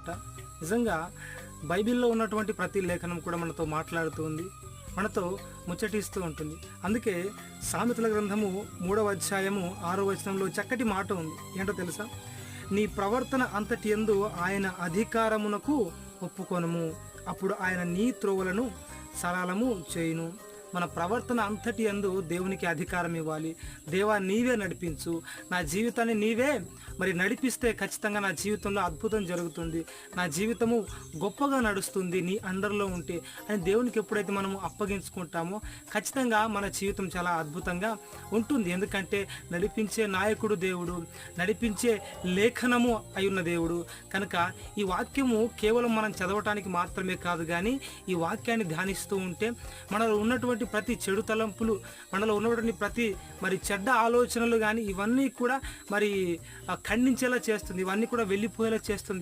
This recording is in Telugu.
అనమాట నిజంగా బైబిల్లో ఉన్నటువంటి ప్రతి లేఖనం కూడా మనతో మాట్లాడుతూ ఉంది మనతో ముచ్చటిస్తూ ఉంటుంది. అందుకే సామెతల గ్రంథము మూడవ అధ్యాయము ఆరో వచనంలో చక్కటి మాట ఉంది. ఏంటో తెలుసా? నీ ప్రవర్తన అంతటి ఎందు ఆయన అధికారమునకు ఒప్పుకొనము. అప్పుడు ఆయన నీ త్రోవలను సరళము చేయును. మన ప్రవర్తన అంతటి అందు దేవునికి అధికారం ఇవ్వాలి. దేవా నీవే నడిపించు. నా జీవితాన్ని నీవే మరి నడిపిస్తే ఖచ్చితంగా నా జీవితంలో అద్భుతం జరుగుతుంది. నా జీవితము గొప్పగా నడుస్తుంది. నీ అండర్లో ఉంటే అని దేవునికి ఎప్పుడైతే మనము అప్పగించుకుంటామో ఖచ్చితంగా మన జీవితం చాలా అద్భుతంగా ఉంటుంది. ఎందుకంటే నడిపించే నాయకుడు దేవుడు నడిపించే లేఖనము అయి దేవుడు. కనుక ఈ వాక్యము కేవలం మనం చదవటానికి మాత్రమే కాదు కానీ ఈ వాక్యాన్ని ధ్యానిస్తూ ఉంటే మనలో ఉన్నటువంటి ప్రతి చెడు తలంపులు మనలో ఉన్నటువంటి ప్రతి మరి చెడ్డ ఆలోచనలు కానీ ఇవన్నీ కూడా మరి ఖండించేలా చేస్తుంది. ఇవన్నీ కూడా వెళ్ళిపోయేలా చేస్తుంది.